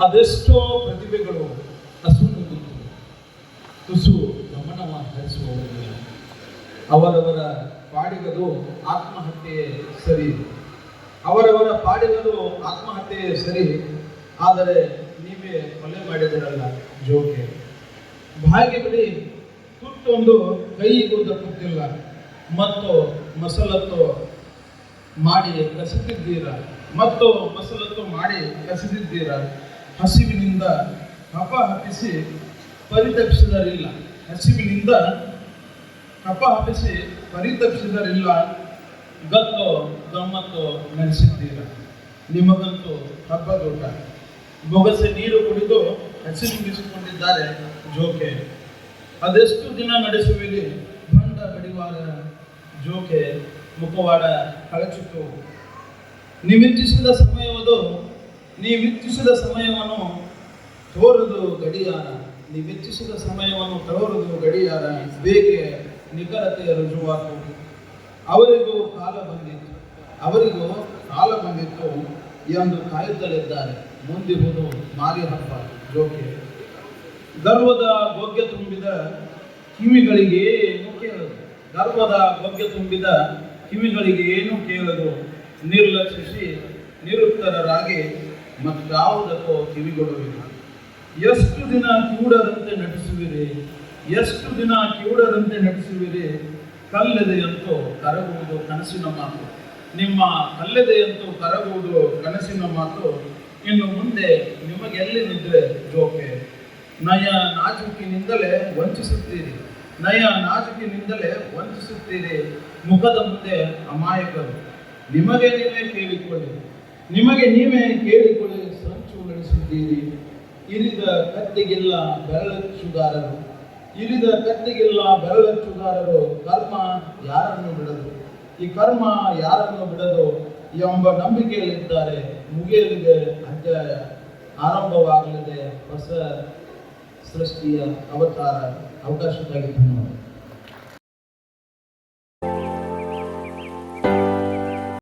ಅದೆಷ್ಟೋ ಪ್ರತಿಭೆಗಳು ಅಸುನುಗುತ್ತು ತುಸು ಗಮನವ ಹರಿಸುವವರಿಲ್ಲ. ಅವರವರ ಪಾಡಿಗದು ಆತ್ಮಹತ್ಯೆ ಸರಿ. ಅವರವರ ಪಾಡಿಗದು ಆತ್ಮಹತ್ಯೆ ಸರಿ. ಆದರೆ ನೀವೇ ಕೊಲೆ ಮಾಡಿದಿರಲ್ಲ ಜೋಕೆ. ಭಾಗ್ಯ ಬಿಡಿ, ತುತ್ತೊಂದು ಕೈಗೂ ದಕ್ಕುತ್ತಿಲ್ಲ ಮತ್ತು ಮಸಲತ್ತು ಮಾಡಿ ಕಸಿದಿದ್ದೀರ? ಮತ್ತು ಮಸಲತ್ತು ಮಾಡಿ ಕಸಿದಿದ್ದೀರ ಹಸಿವಿನಿಂದ ಕಪ ಹಪ್ಪಿಸಿ ಪರಿತಪಿಸಿದರಿಲ್ಲ. ಹಸಿವಿನಿಂದ ಕಪ ಹಪ್ಪಿಸಿ ಪರಿತಪಿಸಿದರಿಲ್ಲ. ಗತ್ತು, ಗಮ್ಮತ್ತು ನಡೆಸಿದ್ದೀರ ನಿಮಗಂತೂ ಹಬ್ಬದೂಟ ಬೊಗಸೆ ನೀರು ಕುಡಿದು ಹಸಿರುಗಿಸಿಕೊಂಡಿದ್ದಾರೆ ಜೋಕೆ. ಅದೆಷ್ಟು ದಿನ ನಡೆಸುವಿರಿ? ಬಂಡ ಗಡಿವಾರ ಜೋಕೆ ಮುಖವಾಡ ಕಳಚಿತು. ನೀವಿಚ್ಛಿಸಿದ ಸಮಯವದು ನೀವಿಚ್ಛಿಸಿದ ಸಮಯವನ್ನು ತೋರದು ಗಡಿಯಾರ. ನೀವಿಚ್ಛಿಸಿದ ಸಮಯವನ್ನು ತೋರದು ಗಡಿಯಾರ. ಬೇಗೆ ನಿಖರತೆಯ ರುಜುವಾಗುವುದು ಅವರಿಗೂ ಕಾಲ ಬಂದಿತ್ತು. ಅವರಿಗೂ ಕಾಲ ಬಂದಿತ್ತು ಎಂದು ಕಾಯುತ್ತಲಿದ್ದಾರೆ. ಮುಂದಿರುವುದು ಮಾರಿ ಹಬ್ಬ. ಜೋಕೆ. ಗರ್ವದ ಭೋಗ್ಯ ತುಂಬಿದ ಕಿವಿಗಳಿಗೆ ಏನು ಕೇಳದು? ಗರ್ವದ ಭೋಗ್ಯ ತುಂಬಿದ ಕಿವಿಗಳಿಗೆ ಏನು ಕೇಳದು? ನಿರ್ಲಕ್ಷಿಸಿ ನಿರುತ್ತರರಾಗಿ ಮತ್ತಾವುದಕ್ಕೋ ಕಿವಿಗೊಡುವಿಲ್ಲ ಎಷ್ಟು ದಿನ ಕೂಡರಂತೆ ನಟಿಸುವಿರಿ? ಎಷ್ಟು ದಿನ ಕೂಡರಂತೆ ನಟಿಸುವಿರಿ? ಕಲ್ಲೆದೆಯಂತೂ ಕರಗುವುದು ಕನಸಿನ ಮಾತು. ನಿಮ್ಮ ಕಲ್ಲೆದೆಯಂತೂ ಕರಗುವುದು ಕನಸಿನ ಮಾತು. ಇನ್ನು ಮುಂದೆ ನಿಮಗೆಲ್ಲಿ ನಿದ್ರೆ ಜೋಕೆ? ನಯ ನಾಜುಕಿನಿಂದಲೇ ವಂಚಿಸುತ್ತೀರಿ. ನಯ ನಾಜುಕಿನಿಂದಲೇ ವಂಚಿಸುತ್ತೀರಿ. ಮುಖದ ಮುಂದೆ ಅಮಾಯಕರು. ನಿಮಗೆ ನೀವೇ ಕೇಳಿಕೊಳ್ಳಿ. ನಿಮಗೆ ನೀವೇ ಕೇಳಿಕೊಳ್ಳಿ ಸಂಚು ನಡೆಸಿದ್ದೀರಿ ಇರಿದ ಕತ್ತಿಗಿಲ್ಲ ಬೆರಳಚ್ಚುಗಾರರು. ಇರಿದ ಕತ್ತಿಗಿಲ್ಲ ಬೆರಳಚ್ಚುಗಾರರು, ಕರ್ಮ ಯಾರನ್ನು ಬಿಡದು? ಈ ಕರ್ಮ ಯಾರನ್ನು ಬಿಡದು ಎಂಬ ನಂಬಿಕೆಯಲ್ಲಿದ್ದಾರೆ. ಮುಗಿಯಲಿದೆ, ಅಧ್ಯಾಯ ಆರಂಭವಾಗಲಿದೆ. ಹೊಸ ಸೃಷ್ಟಿಯ ಅವತಾರ, ಅವಕಾಶಕ್ಕಾಗಿ ಧನ್ಯವಾದ